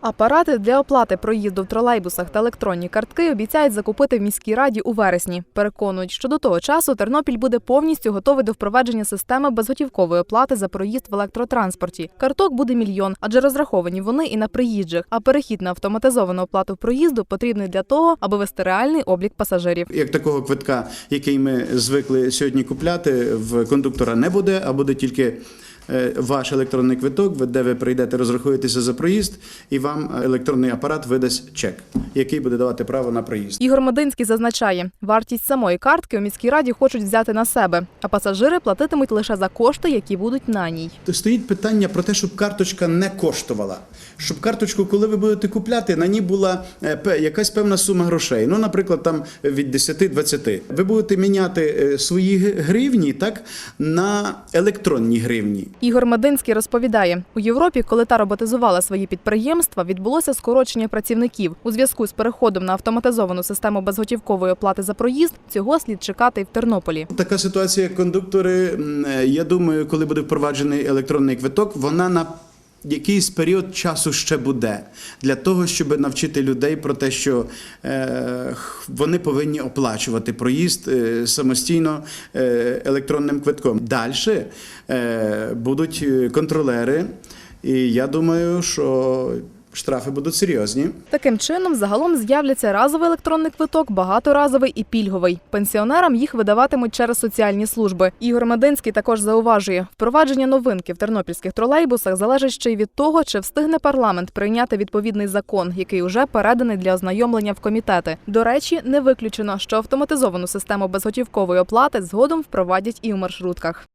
Апарати для оплати проїзду в тролейбусах та електронні картки обіцяють закупити в міській раді у вересні. Переконують, що до того часу Тернопіль буде повністю готовий до впровадження системи безготівкової оплати за проїзд в електротранспорті. Карток буде мільйон, адже розраховані вони і на приїжджих. А перехід на автоматизовану оплату проїзду потрібний для того, аби вести реальний облік пасажирів. Як такого квитка, який ми звикли сьогодні купляти, в кондуктора не буде, а буде тільки ваш електронний квиток, ви- де ви прийдете, розрахуєтеся за проїзд, і вам електронний апарат видасть чек, який буде давати право на проїзд. Ігор Мединський зазначає, вартість самої картки у міській раді хочуть взяти на себе, а пасажири платитимуть лише за кошти, які будуть на ній. Стоїть питання про те, щоб карточка не коштувала. Щоб карточку, коли ви будете купляти, на ній була е, якась певна сума грошей. Ну, наприклад, там від 10-20. Ви будете міняти е, свої гривні так на електронні гривні. Ігор Мединський розповідає, у Європі, коли та роботизувала свої підприємства, відбулося скорочення працівників. У зв'язку з переходом на автоматизовану систему безготівкової оплати за проїзд цього слід чекати і в Тернополі. Така ситуація, як кондуктори. е, Я думаю, коли буде впроваджений електронний квиток, вона на якийсь період часу ще буде для того, щоб навчити людей про те, що е, вони повинні оплачувати проїзд е, самостійно е, електронним квитком. Далі будуть контролери, і я думаю, що штрафи будуть серйозні. Таким чином, загалом з'являться разовий електронний квиток, багаторазовий і пільговий. Пенсіонерам їх видаватимуть через соціальні служби. Ігор Мединський також зауважує, впровадження новинки в тернопільських тролейбусах залежить ще й від того, чи встигне парламент прийняти відповідний закон, який уже переданий для ознайомлення в комітети. До речі, не виключено, що автоматизовану систему безготівкової оплати згодом впровадять і у маршрутках.